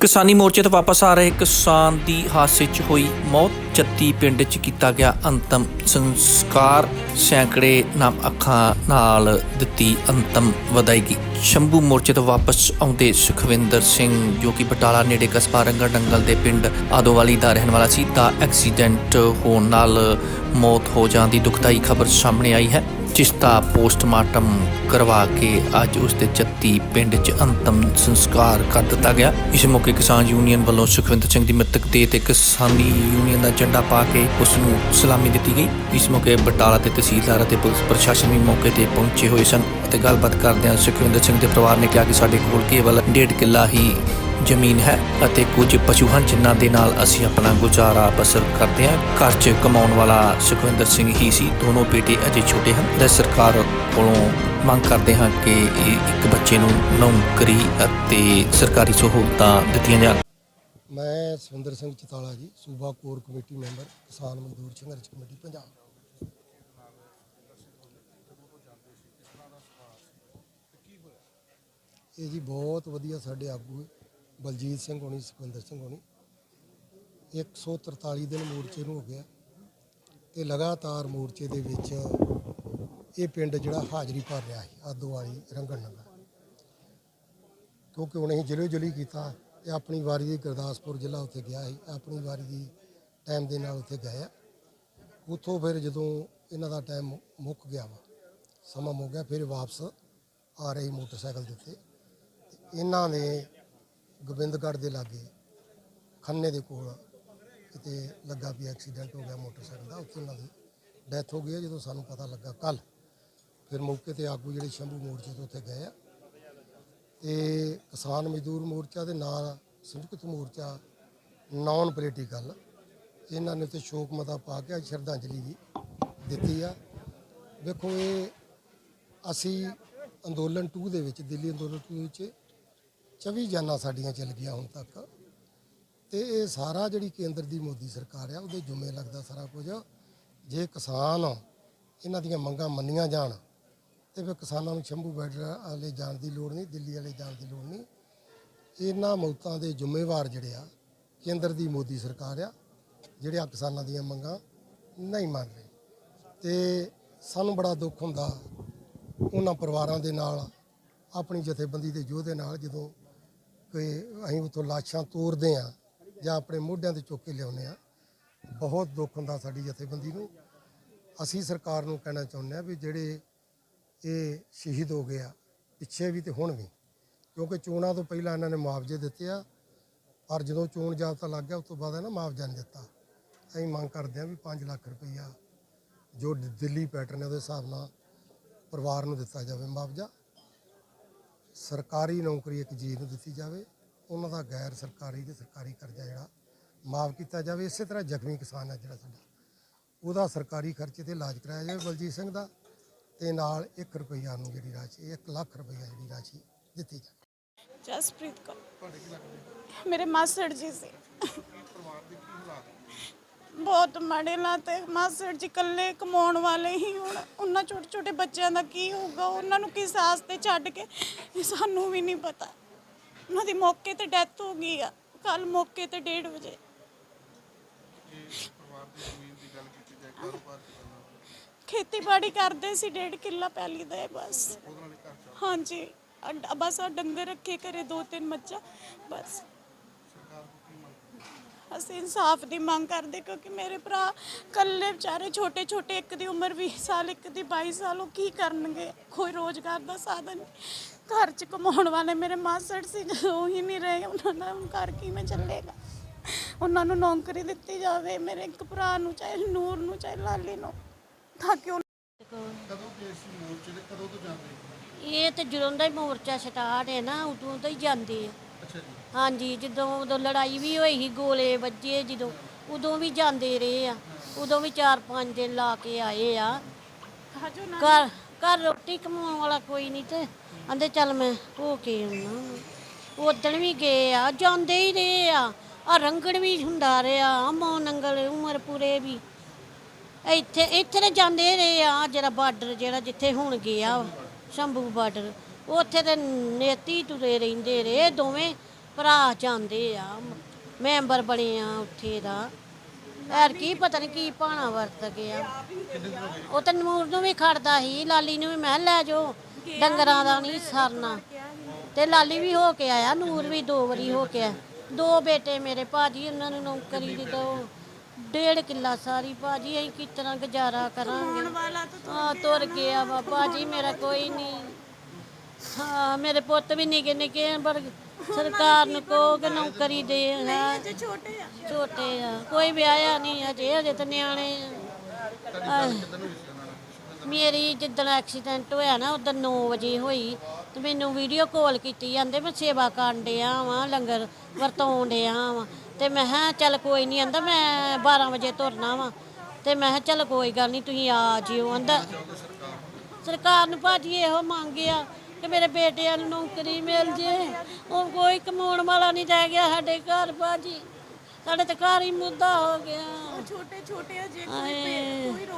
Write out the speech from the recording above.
ਕਿਸਾਨੀ ਮੋਰਚੇ ਤੋਂ ਵਾਪਸ ਆ ਰਹੇ ਕਿਸਾਨ ਦੀ ਹਾਦਸੇ 'ਚ ਹੋਈ ਮੌਤ। ਜੱਤੀ ਪਿੰਡ 'ਚ ਕੀਤਾ ਗਿਆ ਅੰਤਮ ਸੰਸਕਾਰ। ਸੈਂਕੜੇ ਨਾਮ ਅੱਖਾਂ ਨਾਲ ਦਿੱਤੀ ਅੰਤਮ ਵਿਦਾਇਗੀ ਸ਼ੰਭੂ ਮੋਰਚੇ ਤੋਂ ਵਾਪਸ ਆਉਂਦੇ ਸੁਖਵਿੰਦਰ ਸਿੰਘ, ਜੋ ਕਿ ਬਟਾਲਾ ਨੇੜੇ ਕਸਬਾ ਰੰਗੜ ਨੰਗਲ ਦੇ ਪਿੰਡ ਆਦੋਵਾਲੀ ਦਾ ਰਹਿਣ ਵਾਲਾ ਸੀ, ਦਾ ਐਕਸੀਡੈਂਟ ਹੋਣ ਨਾਲ ਮੌਤ ਹੋ ਜਾਣ ਦੀ ਦੁਖਦਾਈ ਖਬਰ ਸਾਹਮਣੇ ਆਈ ਹੈ। ਚਿਸਤਾ ਪੋਸਟਮਾਰਟਮ ਕਰਵਾ ਕੇ ਅੱਜ ਉਸ ਦੇ ਜੱਤੀ ਪਿੰਡ 'ਚ ਅੰਤਮ ਸੰਸਕਾਰ ਕਰ ਦਿੱਤਾ ਗਿਆ। ਇਸ ਮੌਕੇ ਕਿਸਾਨ ਯੂਨੀਅਨ ਵੱਲੋਂ ਸੁਖਵਿੰਦਰ ਸਿੰਘ ਦੀ ਮ੍ਰਿਤਕ ਦੇਹ ਤੇ ਕਿਸਾਨੀ ਯੂਨੀਅਨ ਦਾ ਝੰਡਾ ਪਾ ਕੇ ਉਸ ਨੂੰ ਸਲਾਮੀ ਦਿੱਤੀ ਗਈ। ਇਸ ਮੌਕੇ ਬਟਾਲਾ ਦੇ ਤਹਿਸੀਲਦਾਰ ਅਤੇ ਪੁਲਿਸ ਪ੍ਰਸ਼ਾਸਨ ਵੀ ਮੌਕੇ ਤੇ ਪਹੁੰਚੇ ਹੋਏ ਸਨ। ਅਤੇ ਗੱਲਬਾਤ ਕਰਦਿਆਂ ਸੁਖਵਿੰਦਰ ਸਿੰਘ ਦੇ ਪਰਿਵਾਰ ਨੇ ਕਿਹਾ ਕਿ ਸਾਡੇ ਕੋਲ ਕੇਵਲ ਡੇਢ ਕਿੱਲਾ ਹੀ ਜ਼ਮੀਨ ਹੈ ਅਤੇ ਕੁਝ ਪਸ਼ੂ ਹਨ ਜਿਨ੍ਹਾਂ ਦੇ ਨਾਲ ਅਸੀਂ ਆਪਣਾ ਗੁਜ਼ਾਰਾ ਬਸਰ ਕਰਦੇ ਹਾਂ। ਘਰ 'ਚ ਕਮਾਉਣ ਵਾਲਾ ਸੁਖਵਿੰਦਰ ਸਿੰਘ ਹੀ ਸੀ। ਦੋਨੋਂ ਬੇਟੇ ਅਜੇ ਛੋਟੇ ਹਨ ਤੇ ਸਰਕਾਰ ਕੋਲੋਂ ਮੰਗ ਕਰਦੇ ਹਾਂ ਕਿ ਇੱਕ ਬੱਚੇ ਨੂੰ ਨੌਕਰੀ ਅਤੇ ਸਰਕਾਰੀ ਸਹੂਲਤਾਂ ਦਿੱਤੀਆਂ ਜਾਣ। ਮੈਂ ਸੁਰਿੰਦਰ ਸਿੰਘ ਚਤਾਲਾ ਜੀ, ਸੂਬਾ ਕੋਰ ਕਮੇਟੀ ਮੈਂਬਰ, ਕਿਸਾਨ ਮਜ਼ਦੂਰ ਸੰਘਰਸ਼ ਕਮੇਟੀ, ਪੰਜਾਬ। ਇਹ ਜੀ ਬਹੁਤ ਵਧੀਆ ਸਾਡੇ ਆਗੂ ਹੈ ਬਲਜੀਤ ਸਿੰਘ ਹੋਣੀ, ਸੁਖਵਿੰਦਰ ਸਿੰਘ ਹੋਣੀ। 143 ਦਿਨ ਮੋਰਚੇ ਨੂੰ ਹੋ ਗਿਆ ਤੇ ਲਗਾਤਾਰ ਮੋਰਚੇ ਦੇ ਵਿੱਚ ਇਹ ਪਿੰਡ ਜਿਹੜਾ ਹਾਜ਼ਰੀ ਭਰ ਰਿਹਾ ਸੀ ਆਦੋ ਵਾਲੀ ਰੰਗਣ ਨੰਗਲ ਕਿਉਂਕਿ ਹੁਣ ਅਸੀਂ ਜ਼ਿਲ੍ਹੇ ਜ਼ਿਲ੍ਹੇ ਕੀਤਾ ਤੇ ਆਪਣੀ ਵਾਰੀ ਦੀ ਗੁਰਦਾਸਪੁਰ ਜ਼ਿਲ੍ਹਾ ਉੱਥੇ ਗਿਆ ਸੀ, ਆਪਣੀ ਵਾਰੀ ਦੀ ਟਾਈਮ ਦੇ ਨਾਲ ਉੱਥੇ ਗਏ ਉੱਥੋਂ ਫਿਰ ਜਦੋਂ ਇਹਨਾਂ ਦਾ ਟਾਈਮ ਮੁੱਕ ਗਿਆ ਵਾ, ਸਮਾਂ ਮੁੱਕ ਗਿਆ, ਫਿਰ ਵਾਪਸ ਆ ਰਹੀ ਮੋਟਰਸਾਈਕਲ ਦੇ ਉੱਤੇ। ਇਹਨਾਂ ਨੇ ਗੋਬਿੰਦਗੜ੍ਹ ਦੇ ਲਾਗੇ, ਖੰਨੇ ਦੇ ਕੋਲ ਕਿਤੇ ਲੱਗਾ ਵੀ ਐਕਸੀਡੈਂਟ ਹੋ ਗਿਆ ਮੋਟਰਸਾਈਕਲ ਦਾ, ਉੱਥੇ ਉਹਨਾਂ ਦੀ ਡੈਥ ਹੋ ਗਈ ਹੈ, ਜਦੋਂ ਸਾਨੂੰ ਪਤਾ ਲੱਗਾ ਕੱਲ। ਫਿਰ ਮੌਕੇ ਤੇ ਆਗੂ ਜਿਹੜੇ ਸ਼ੰਭੂ ਮੋਰਚੇ ਤੋਂ ਉੱਥੇ ਗਏ ਆ। ਤੇ ਕਿਸਾਨ ਮਜ਼ਦੂਰ ਮੋਰਚਾ ਦੇ ਨਾਲ ਸੰਯੁਕਤ ਮੋਰਚਾ ਨਾਨ ਪੋਲੀਟੀਕਲ ਇਹਨਾਂ ਨੇ ਤੇ ਸ਼ੋਕ ਮਤਾ ਪਾ ਕੇ ਅੱਜ ਸ਼ਰਧਾਂਜਲੀ ਵੀ ਦਿੱਤੀ ਆ। ਵੇਖੋ ਇਹ ਅਸੀਂ ਅੰਦੋਲਨ 2 ਦੇ ਵਿੱਚ, ਦਿੱਲੀ ਅੰਦੋਲਨ 2 ਵਿੱਚ 24 ਜਾਨਾਂ ਸਾਡੀਆਂ ਚੱਲ ਗਈਆਂ ਹੁਣ ਤੱਕ। ਤੇ ਇਹ ਸਾਰਾ ਜਿਹੜੀ ਕੇਂਦਰ ਦੀ ਮੋਦੀ ਸਰਕਾਰ ਆ, ਉਹਦੇ ਜੁਮੇ ਲੱਗਦਾ ਸਾਰਾ ਕੁਝ। ਜੇ ਕਿਸਾਨ ਇਹਨਾਂ ਦੀਆਂ ਮੰਗਾਂ ਮੰਨੀਆਂ ਜਾਣ, ਤੇ ਫਿਰ ਕਿਸਾਨਾਂ ਨੂੰ ਸ਼ੰਭੂ ਬਾਰਡਰ ਵਾਲੇ ਜਾਣ ਦੀ ਲੋੜ ਨਹੀਂ, ਦਿੱਲੀ ਵਾਲੇ ਜਾਣ ਦੀ ਲੋੜ ਨਹੀਂ। ਇਹਨਾਂ ਮੌਤਾਂ ਦੇ ਜ਼ਿੰਮੇਵਾਰ ਜਿਹੜੇ ਆ, ਕੇਂਦਰ ਦੀ ਮੋਦੀ ਸਰਕਾਰ ਆ, ਜਿਹੜੇ ਆ ਕਿਸਾਨਾਂ ਦੀਆਂ ਮੰਗਾਂ ਨਹੀਂ ਮੰਨ ਰਹੇ। ਤੇ ਸਾਨੂੰ ਬੜਾ ਦੁੱਖ ਹੁੰਦਾ, ਉਹਨਾਂ ਪਰਿਵਾਰਾਂ ਦੇ ਨਾਲ, ਆਪਣੀ ਜਥੇਬੰਦੀ ਦੇ ਯੋਧੇ ਨਾਲ ਜਦੋਂ ਕਿ ਅਸੀਂ ਉਤੋਂ ਲਾਸ਼ਾਂ ਤੋਰਦੇ ਆ ਜਾਂ ਆਪਣੇ ਮੋਢਿਆਂ ਤੇ ਚੁੱਕ ਕੇ ਲਿਆਉਂਦੇ ਆ ਬਹੁਤ ਦੁੱਖ ਹੁੰਦਾ ਸਾਡੀ ਜਥੇਬੰਦੀ ਨੂੰ। ਅਸੀਂ ਸਰਕਾਰ ਨੂੰ ਕਹਿਣਾ ਚਾਹੁੰਦੇ ਆ ਵੀ ਜਿਹੜੇ ਇਹ ਸ਼ਹੀਦ ਹੋ ਗਏ ਆ, ਪਿੱਛੇ ਵੀ ਤੇ ਹੁਣ ਵੀ, ਕਿਉਂਕਿ ਚੋਣਾਂ ਤੋਂ ਪਹਿਲਾਂ ਇਹਨਾਂ ਨੇ ਮੁਆਵਜ਼ੇ ਦਿੱਤੇ ਆ, ਪਰ ਜਦੋਂ ਚੋਣ ਜਾਬਤਾ ਲੱਗ ਗਿਆ, ਉਸ ਤੋਂ ਬਾਅਦ ਇਹਨਾਂ ਮੁਆਵਜ਼ਾ ਨਹੀਂ ਦਿੱਤਾ। ਅਸੀਂ ਮੰਗ ਕਰਦੇ ਆ ਵੀ 5 ਲੱਖ ਰੁਪਈਆ ਜੋ ਦਿੱਲੀ ਪੈਟਰਨ ਹੈ, ਉਹਦੇ ਹਿਸਾਬ ਨਾਲ ਪਰਿਵਾਰ ਨੂੰ ਦਿੱਤਾ ਜਾਵੇ ਮੁਆਵਜ਼ਾ। ਸਰਕਾਰੀ ਨੌਕਰੀ ਇੱਕ ਜੀ ਨੂੰ ਦਿੱਤੀ ਜਾਵੇ ਉਹਨਾਂ ਦਾ ਗੈਰ ਸਰਕਾਰੀ ਤੇ ਸਰਕਾਰੀ ਕਰਜ਼ਾ ਜਿਹੜਾ ਮਾਫ ਕੀਤਾ ਜਾਵੇ। ਇਸੇ ਤਰ੍ਹਾਂ ਜ਼ਖਮੀ ਕਿਸਾਨ ਹੈ ਜਿਹੜਾ ਸਾਡਾ ਉਹਦਾ ਸਰਕਾਰੀ ਖਰਚੇ ਤੇ ਇਲਾਜ ਕਰਾਇਆ ਜਾਵੇ ਬਲਜੀਤ ਸਿੰਘ ਦਾ ਤੇ ਨਾਲ 1 ਰੁਪਈਆ ਨੂੰ ਜਿਹੜੀ ਰਾਸ਼ੀ 1 ਲੱਖ ਰੁਪਈਆ ਜਿਹੜੀ ਰਾਸ਼ੀ ਦਿੱਤੀ ਜਾਵੇ। ਜਸਪ੍ਰੀਤ ਕੌਰ। ਮੇਰੇ ਮਾਸੜ ਜੀ ਸੀ। ਬਹੁਤ ਮਾੜੇ ਹਾਲਾਤ ਹੈ ਮਾਸੜ ਜੀ ਇਕੱਲੇ ਕਮਾਉਣ ਵਾਲੇ ਹੀ ਹੁਣ। ਉਹਨਾਂ ਛੋਟੇ ਛੋਟੇ ਬੱਚਿਆਂ ਦਾ ਕੀ ਹੋਊਗਾ? ਉਹਨਾਂ ਨੂੰ ਕਿਸ ਆਸ ਤੇ ਛੱਡ ਕੇ? ਇਹ ਸਾਨੂੰ ਵੀ ਨਹੀਂ ਪਤਾ। ਉਹਨਾਂ ਦੀ ਮੌਕੇ ਤੇ ਡੈਥ ਹੋ ਗਈ ਆ। ਕੱਲ ਮੌਕੇ ਤੇ 1:30 ਵਜੇ। ਖੇਤੀਬਾੜੀ ਕਰਦੇ ਸੀ, ਡੇਢ ਕਿੱਲਾ ਪੈਲੀ ਦਾ ਹੈ ਬਸ। ਹਾਂਜੀ। ਅਡ- ਬਸ ਆ ਡੰਗਰ ਰੱਖੇ ਘਰੇ ਦੋ ਤਿੰਨ ਮੱਝਾਂ। ਬਸ। ਅਸੀਂ ਇਨਸਾਫ ਦੀ ਮੰਗ ਕਰਦੇ ਕਿਉਂਕਿ ਮੇਰੇ ਭਰਾ ਕੱਲੇ ਵਿਚਾਰੇ ਛੋਟੇ ਛੋਟੇ ਇੱਕ ਦੀ ਉਮਰ 20 ਸਾਲ ਇੱਕ ਦੀ 22 ਸਾਲ ਉਹ ਕੀ ਕਰਨਗੇ? ਕੋਈ ਰੋਜ਼ਗਾਰ ਦਾ ਸਾਧਨ ਨਹੀਂ। ਘਰ ਚ ਕਮਾਉਣ ਵਾਲੇ ਮੇਰੇ ਮਾਸੜ ਸੀ ਉਹ ਹੀ ਨਹੀਂ ਰਹੇ ਉਹਨਾਂ ਦਾ ਹੁਣ ਘਰ ਕਿਵੇਂ ਚੱਲੇਗਾ? ਉਹਨਾਂ ਨੂੰ ਨੌਕਰੀ ਦਿੱਤੀ ਜਾਵੇ ਮੇਰੇ ਇੱਕ ਭਰਾ ਨੂੰ ਚਾਹੇ ਨੂਰ ਨੂੰ ਚਾਹੇ ਲਾਲੀ ਨੂੰ ਤਾਂ ਕਿ ਉਹ ਇਹ ਤੇ ਜਦੋਂ ਦਾ ਹੀ ਮੋਰਚਾ ਸਟਾਰਟ ਹੈ ਨਾ ਉਦੋਂ ਤੋਂ ਹੀ ਜਾਂਦੇ ਆ। ਹਾਂਜੀ ਜਦੋਂ ਉਦੋਂ ਲੜਾਈ ਵੀ ਹੋਈ ਸੀ ਗੋਲੇ ਵੱਜੇ ਜਦੋਂ ਉਦੋਂ ਵੀ ਜਾਂਦੇ ਰਹੇ ਆ। ਉਦੋਂ ਵੀ 4-5 ਦਿਨ ਲਾ ਕੇ ਆਏ ਆ। ਘਰ ਘਰ ਰੋਟੀ ਕਮਾਉਣ ਵਾਲਾ ਕੋਈ ਨਹੀਂ ਤੇ ਆਂਦੇ ਚੱਲ ਮੈਂ ਹੋ ਕੇ ਆਉਣਾ ਉਦਣ ਵੀ ਗਏ ਆ ਜਾਂਦੇ ਹੀ ਰਹੇ ਆ। ਆ ਰੰਗੜ ਵੀ ਹੁੰਦਾ ਰਿਹਾ ਆ ਮੌ ਨੰਗਲ ਉਮਰਪੁਰੇ ਵੀ। ਇੱਥੇ ਇੱਥੇ ਤੇ ਜਾਂਦੇ ਰਹੇ ਆ ਜਿਹੜਾ ਬਾਰਡਰ ਜਿਹੜਾ ਜਿੱਥੇ ਹੁਣ ਗਿਆ ਸ਼ੰਭੂ ਬਾਰਡਰ। ਉੱਥੇ ਤੇ ਨੇਤੀ ਤੁਰੇ ਰਹਿੰਦੇ ਰਹੇ ਦੋਵੇਂ ਭਰਾ ਜਾਂਦੇ ਆ। ਮੈਂਬਰ ਬਣੇ ਆ ਉੱਥੇ ਦਾ। ਐਰ ਕੀ ਪਤਾ ਨਹੀਂ ਕੀ ਪਾਣਾ ਵਰਤ ਗਿਆ। ਉਹ ਤਾਂ ਨੂਰ ਨੂੰ ਵੀ ਖੜਦਾ ਸੀ, ਲਾਲੀ ਨੂੰ ਵੀ ਮੈਂ ਲੈ ਜਾਓ, ਡੰਗਰਾਂ ਦਾ ਨਹੀਂ ਸਰਨਾ। ਤੇ ਲਾਲੀ ਵੀ ਹੋ ਕੇ ਆਇਆ, ਨੂਰ ਵੀ ਦੋ ਵਾਰੀ ਹੋ ਕੇ ਆਇਆ। ਦੋ ਬੇਟੇ ਮੇਰੇ ਭਾਜੀ, ਉਹਨਾਂ ਨੂੰ ਨੌਕਰੀ ਦੀ ਦੋ। ਡੇਢ ਕਿੱਲਾ ਸਾਰੀ ਭਾਜੀ, ਅਸੀਂ ਕਿਸ ਤਰ੍ਹਾਂ ਗੁਜ਼ਾਰਾ ਕਰਾਂਗੇ? ਆ ਤੁਰ ਗਿਆ ਵਾ। ਭਾਜੀ, ਮੇਰਾ ਕੋਈ ਨਹੀਂ ਹਾਂ ਮੇਰੇ ਪੁੱਤ ਵੀ ਨਿੱਕੇ ਨਿੱਕੇ ਆ, ਪਰ ਸਰਕਾਰ ਨੂੰ ਕਹੋ ਕਿ ਨੌਕਰੀ ਦੇ ਹੈ ਛੋਟੇ ਆ। ਛੋਟੇ ਆ। ਕੋਈ ਵਿਆਹਿਆ ਨਹੀਂ ਅਜੇ ਅਜੇ ਤਾਂ ਨਿਆਣੇ ਆ। ਆਹ, ਮੇਰੀ ਜਿੱਦਣ ਐਕਸੀਡੈਂਟ ਹੋਇਆ ਨਾ ਉਦੋਂ 9 ਵਜੇ ਹੋਈ ਤੇ ਮੈਨੂੰ ਵੀਡੀਓ ਕਾਲ ਕੀਤੀ ਜਾਂਦੇ ਮੈਂ ਸੇਵਾ ਕਰਨ ਡਿਆ ਵਾਂ ਲੰਗਰ ਵਰਤਾਉਣ ਡਿਆ ਵਾਂ। ਤੇ ਮੈਂ ਕਿਹਾ ਚੱਲ ਕੋਈ ਨਹੀਂ ਆਂਦਾ ਮੈਂ 12 ਵਜੇ ਤੁਰਨਾ ਵਾਂ। ਤੇ ਮੈਂ ਕਿਹਾ ਚੱਲ ਕੋਈ ਗੱਲ ਨਹੀਂ ਤੁਸੀਂ ਆ ਜਿਓ ਆਂਦਾ। ਸਰਕਾਰ ਨੂੰ? ਭਾਜੀ ਇਹੋ ਮੰਗਿਆ ਕਿ ਮੇਰੇ ਬੇਟਿਆਂ ਨੂੰ ਨੌਕਰੀ ਮਿਲ ਜੇ। ਉਹ ਕੋਈ ਕਮਾਉਣ ਵਾਲਾ ਨਹੀਂ ਰਹਿ ਗਿਆ ਸਾਡੇ ਘਰ ਭਾਜੀ ਸਾਡੇ ਤੇ ਘਰ ਹੀ ਮੁੱਦਾ ਹੋ ਗਿਆ। ਛੋਟੇ ਛੋਟੇ ਆ ਜੇ ਕੋਈ ਹਾਏ। ਕੋਈ